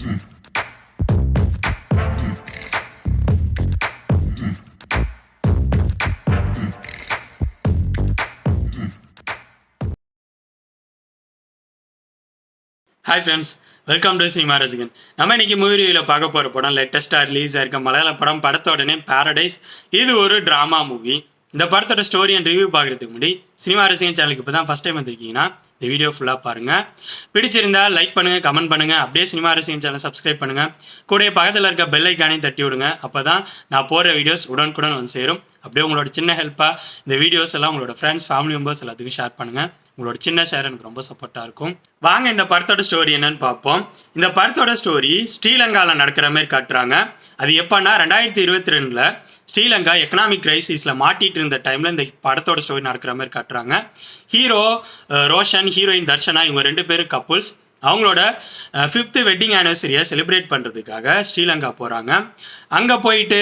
Hi friends welcome to cinema Rasigan நம்ம இன்னைக்கு movie ரிவியூவில் பார்க்க போகிற படம் லேட்டஸ்ட்டாக ரிலீஸ் ஆயிருக்க மலையாள படம் படத்தோடனே பேரடைஸ் பாரடைஸ் இது ஒரு ட்ராமா மூவி இந்த படத்தோட ஸ்டோரி அண்ட் ரிவ்யூ பார்க்குறதுக்கு முன்னாடி சினிமா ரசிகன் சேனலுக்கு இப்போ தான் ஃபஸ்ட் டைம் வந்திருக்கீங்கன்னா இந்த வீடியோ ஃபுல்லாக பாருங்கள் பிடிச்சிருந்தா லைக் பண்ணுங்கள் கமெண்ட் பண்ணுங்கள் அப்படியே சினிமா ரசிகன் சேனல் சப்ஸ்கிரைப் பண்ணுங்கள் கூட பக்கத்தில் இருக்க பெல் ஐக்கானையும் தட்டி விடுங்க. அப்போ தான் நான் போகிற வீடியோஸ் உடனுக்குடன் வந்து சேரும். அப்படியே உங்களோட சின்ன ஹெல்ப்பாக இந்த வீடியோஸ் எல்லாம் உங்களோட ஃப்ரெண்ட்ஸ் ஃபேமிலி மெம்பர்ஸ் எல்லாத்துக்கும் ஷேர் பண்ணுங்கள் உங்களோட சின்ன ஷேர் எனக்கு ரொம்ப சப்போர்ட்டாக இருக்கும். வாங்க இந்த படத்தோட ஸ்டோரி என்னன்னு பார்ப்போம். இந்த படத்தோட ஸ்டோரி ஸ்ரீலங்காவில் நடக்கிற மாதிரி காட்டுறாங்க. அது எப்போன்னா ரெண்டாயிரத்தி இருபத்தி ரெண்டில் ஸ்ரீலங்கா எக்கனாமிக் கிரைசிஸில் மாட்டிட்டு இருந்த டைமில் இந்த படத்தோட ஸ்டோரி நடக்கிற மாதிரி காட்டுறாங்க. ஹீரோ ரோஷன் ஹீரோயின் தர்ஷனா இவங்க ரெண்டு பேரும் கப்புள்ஸ் அவங்களோட ஃபிஃப்த்து வெட்டிங் ஆனிவர்சரியை செலிப்ரேட் பண்ணுறதுக்காக ஸ்ரீலங்கா போகிறாங்க அங்கே போயிட்டு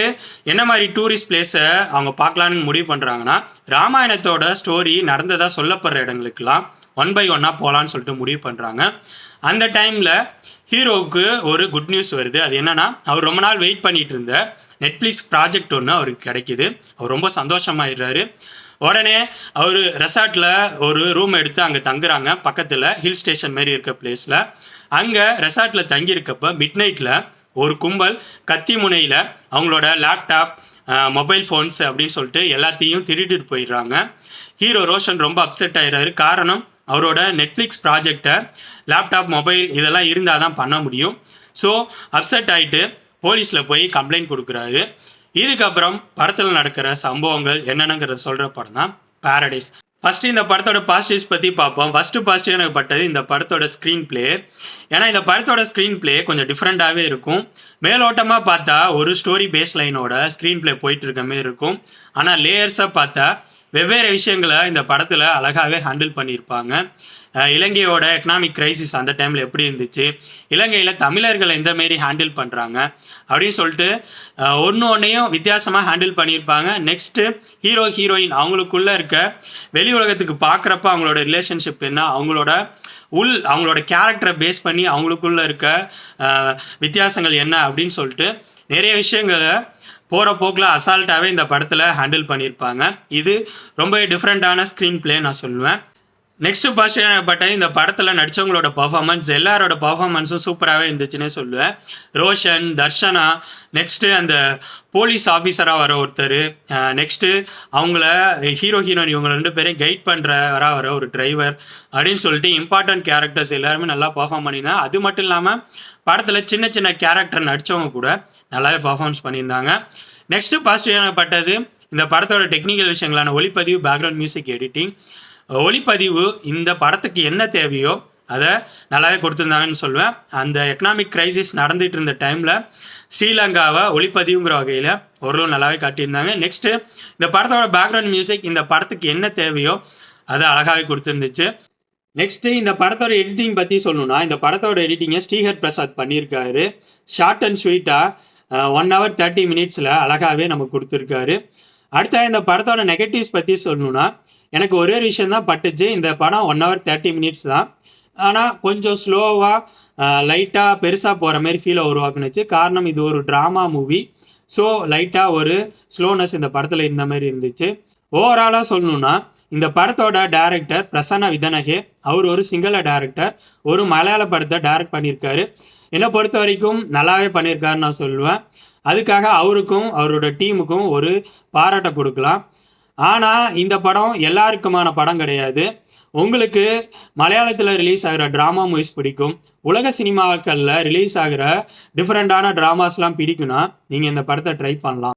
என்ன மாதிரி டூரிஸ்ட் பிளேஸை அவங்க பார்க்கலான்னு முடிவு பண்ணுறாங்கன்னா ராமாயணத்தோட ஸ்டோரி நடந்ததாக சொல்லப்படுற இடங்களுக்கெல்லாம் ஒன் பை ஒன்னாக போகலான்னு சொல்லிட்டு முடிவு பண்ணுறாங்க அந்த டைமில் ஹீரோவுக்கு ஒரு குட் நியூஸ் வருது. அது என்னன்னா அவர் ரொம்ப நாள் வெயிட் பண்ணிகிட்டு இருந்த நெட்ஃப்ளிக்ஸ் ப்ராஜெக்ட் ஒன்று அவருக்கு கிடைக்கிது. அவர் ரொம்ப சந்தோஷமாயிடுறாரு. உடனே அவர் ரெசார்ட்டில் ஒரு ரூம் எடுத்து அங்கே தங்குறாங்க. பக்கத்தில் ஹில் ஸ்டேஷன் மாரி இருக்க பிளேஸில் அங்கே ரெசார்ட்டில் தங்கியிருக்கப்ப மிட் நைட்டில் ஒரு கும்பல் கத்தி முனையில் அவங்களோட லேப்டாப் மொபைல் ஃபோன்ஸ் அப்படின்னு சொல்லிட்டு எல்லாத்தையும் திருடிட்டு போயிடுறாங்க. ஹீரோ ரோஷன் ரொம்ப அப்செட் ஆயிடுறாரு. காரணம் அவரோட நெட்ஃப்ளிக்ஸ் ப்ராஜெக்டை லேப்டாப் மொபைல் இதெல்லாம் இருந்தால் தான் பண்ண முடியும். ஸோ அப்செட் ஆகிட்டு போலீஸில் போய் கம்ப்ளைண்ட் கொடுக்குறாரு. இதுக்கப்புறம் படத்தில் நடக்கிற சம்பவங்கள் என்னென்னங்கிறத சொல்கிற படம் தான் பேரடைஸ் ஃபஸ்ட்டு இந்த படத்தோட பாசிட்டிவ்ஸ் பற்றி பார்ப்போம். ஃபஸ்ட்டு பாசிட்டிவ் எனக்கு பட்டது இந்த படத்தோட ஸ்க்ரீன் ப்ளே ஏன்னா இந்த படத்தோட ஸ்க்ரீன் ப்ளே கொஞ்சம் டிஃப்ரெண்ட்டாகவே இருக்கும். மேலோட்டமாக பார்த்தா ஒரு ஸ்டோரி பேஸ் லைனோட ஸ்க்ரீன் ப்ளே போயிட்டு இருக்க மாதிரி இருக்கும். ஆனால் லேயர்ஸாக பார்த்தா வெவ்வேறு விஷயங்களை இந்த படத்தில் அழகாகவே ஹேண்டில் பண்ணியிருப்பாங்க. இலங்கையோட எக்கனாமிக் கிரைசிஸ் அந்த டைமில் எப்படி இருந்துச்சு? இலங்கையில் தமிழர்களை எந்த மாரி ஹேண்டில் பண்ணுறாங்க அப்படின்னு சொல்லிட்டு ஒன்று ஒன்றையும் வித்தியாசமாக ஹேண்டில் பண்ணியிருப்பாங்க. நெக்ஸ்ட்டு ஹீரோ ஹீரோயின் அவங்களுக்குள்ளே இருக்க வெளி உலகத்துக்கு பார்க்குறப்ப அவங்களோட ரிலேஷன்ஷிப் என்ன? அவங்களோட உள் அவங்களோட கேரக்டரை பேஸ் பண்ணி அவங்களுக்குள்ளே இருக்க வித்தியாசங்கள் என்ன? அப்படின்னு சொல்லிட்டு நிறைய விஷயங்களை போகிற போக்கில் அசால்ட்டாகவே இந்த படத்தில் ஹேண்டில் பண்ணியிருப்பாங்க இது ரொம்ப டிஃப்ரெண்ட்டான ஸ்க்ரீன் பிளே நான் சொல்லுவேன். நெக்ஸ்ட் பாசிட்டிவ் பட்ட இந்த படத்தில் நடித்தவங்களோட பர்ஃபார்மன்ஸ் எல்லாரோட பர்ஃபார்மன்ஸும் சூப்பராகவே இருந்துச்சுன்னே சொல்லுவேன். ரோஷன் தர்ஷனா நெக்ஸ்ட்டு அந்த போலீஸ் ஆஃபீஸராக வர ஒருத்தர். நெக்ஸ்ட்டு அவங்கள ஹீரோ ஹீரோயின் இவங்க ரெண்டு பேரையும் கைட் பண்ணுறவராக வர ஒரு டிரைவர் அப்படின்னு சொல்லிட்டு இம்பார்ட்டன்ட் கேரக்டர்ஸ் எல்லாருமே நல்லா பர்ஃபார்ம் பண்ணியிருந்தாங்க. அது மட்டும் இல்லாமல் படத்தில் சின்ன சின்ன கேரக்டர் நடித்தவங்க கூட நல்லாவே பர்ஃபார்மன்ஸ் பண்ணியிருந்தாங்க. நெக்ஸ்ட்டு பாசிட்டிவான பட்டது இந்த படத்தோட டெக்னிக்கல் விஷயங்களான ஒளிப்பதிவு பேக்ரவுண்ட் மியூசிக் எடிட்டிங் ஒளிப்பதிவு இந்த படத்துக்கு என்ன தேவையோ அதை நல்லாவே கொடுத்துருந்தாங்கன்னு சொல்லுவேன். அந்த எக்கனாமிக் கிரைசிஸ் நடந்துகிட்டு இருந்த டைமில் ஸ்ரீலங்காவை ஒளிப்பதிவுங்கிற வகையில் ஓரளவு நல்லாவே காட்டியிருந்தாங்க. நெக்ஸ்ட்டு இந்த படத்தோட பேக்ரவுண்ட் மியூசிக் இந்த படத்துக்கு என்ன தேவையோ அதை அழகாகவே கொடுத்துருந்துச்சு. நெக்ஸ்ட்டு இந்த படத்தோட எடிட்டிங் பற்றி சொல்லணும்னா இந்த படத்தோட எடிட்டிங்கை ஸ்ரீஹர் பிரசாத் பண்ணியிருக்காரு. ஷார்ட் அண்ட் ஸ்வீட்டாக ஒன் ஹவர் தேர்ட்டி மினிட்ஸில் அழகாகவே நமக்கு கொடுத்துருக்காரு. அடுத்த இந்த படத்தோட நெகட்டிவ்ஸ் பற்றி சொல்லணும்னா எனக்கு ஒரே விஷயம் தான் பட்டுச்சு. இந்த படம் ஒன் ஹவர் தேர்ட்டி மினிட்ஸ் தான். ஆனால் கொஞ்சம் ஸ்லோவாக லைட்டாக பெருசாக போகிற மாதிரி ஃபீலை உருவாக்குனுச்சு. காரணம் இது ஒரு ட்ராமா மூவி ஸோ லைட்டாக ஒரு ஸ்லோனஸ் இந்த படத்தில் இருந்த மாதிரி இருந்துச்சு. ஓவராலாக சொல்லணுன்னா இந்த படத்தோட டேரக்டர் பிரசன்ன விதனகே அவர் ஒரு சிங்கள டேரக்டர் ஒரு மலையாள படத்தை டைரக்ட் பண்ணியிருக்காரு. என்னை பொறுத்த வரைக்கும் நல்லாவே பண்ணியிருக்காருன்னு நான் சொல்லுவேன். அதுக்காக அவருக்கும் அவரோட டீமுக்கும் ஒரு பாராட்டை கொடுக்கலாம். ஆனால் இந்த படம் எல்லாருக்குமான படம் கிடையாது. உங்களுக்கு மலையாளத்தில் ரிலீஸ் ஆகிற ட்ராமா மூவிஸ் பிடிக்கும். உலக சினிமாக்களில் ரிலீஸ் ஆகிற டிஃப்ரெண்ட்டான ட்ராமாஸ்லாம் பிடிக்கும்னா நீங்கள் இந்த படத்தை ட்ரை பண்ணலாம்.